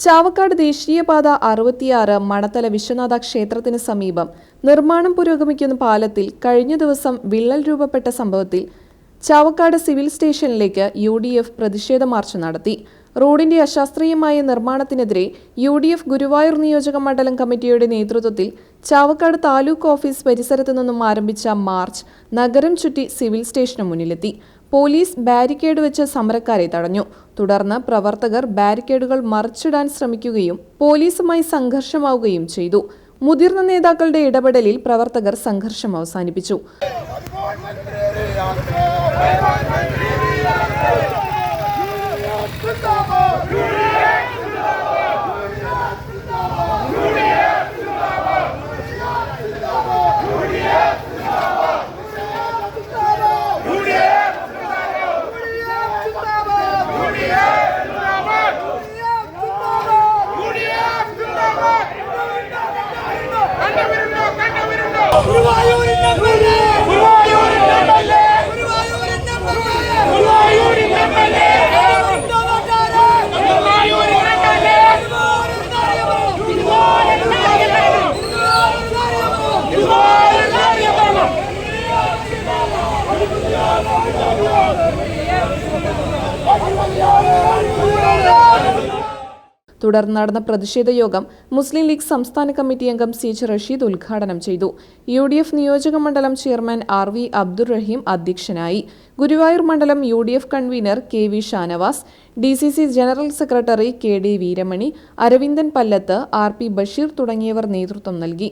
ചാവക്കാട് ദേശീയപാത അറുപത്തിയാറ് മണത്തല വിശ്വനാഥ ക്ഷേത്രത്തിന് സമീപം നിർമ്മാണം പുരോഗമിക്കുന്ന പാലത്തിൽ കഴിഞ്ഞ ദിവസം വിള്ളൽ രൂപപ്പെട്ട സംഭവത്തിൽ ചാവക്കാട് സിവിൽ സ്റ്റേഷനിലേക്ക് യു ഡി എഫ് പ്രതിഷേധ മാർച്ച് നടത്തി. റോഡിന്റെ അശാസ്ത്രീയമായ നിർമ്മാണത്തിനെതിരെ യു ഡി എഫ് ഗുരുവായൂർ നിയോജക മണ്ഡലം കമ്മിറ്റിയുടെ നേതൃത്വത്തിൽ ചാവക്കാട് താലൂക്ക് ഓഫീസ് പരിസരത്തു നിന്നും ആരംഭിച്ച മാർച്ച് നഗരം ചുറ്റി സിവിൽ സ്റ്റേഷന് മുന്നിലെത്തി. പോലീസ് ബാരിക്കേഡ് വെച്ച് സമരക്കാരെ തടഞ്ഞു. തുടർന്ന് പ്രവർത്തകർ ബാരിക്കേഡുകൾ മറിച്ചിടാൻ ശ്രമിക്കുകയും പോലീസുമായി സംഘർഷമാവുകയും ചെയ്തു. മുതിർന്ന നേതാക്കളുടെ ഇടപെടലിൽ പ്രവർത്തകർ സംഘർഷം അവസാനിപ്പിച്ചു. ജിന്ദാബാദ് തുടർന്ന് നടന്ന പ്രതിഷേധ യോഗം മുസ്ലിം ലീഗ് സംസ്ഥാന കമ്മിറ്റി അംഗം സി എച്ച് റഷീദ് ഉദ്ഘാടനം ചെയ്തു. യു ഡി എഫ് നിയോജക മണ്ഡലം ചെയർമാൻ ആർ വി അബ്ദുറഹീം അധ്യക്ഷനായി. ഗുരുവായൂർ മണ്ഡലം U D F convener K V Shanavas D C C general secretary K D Veeramani Aravindan Pallath R P Basheer തുടങ്ങിയവർ നേതൃത്വം നൽകി.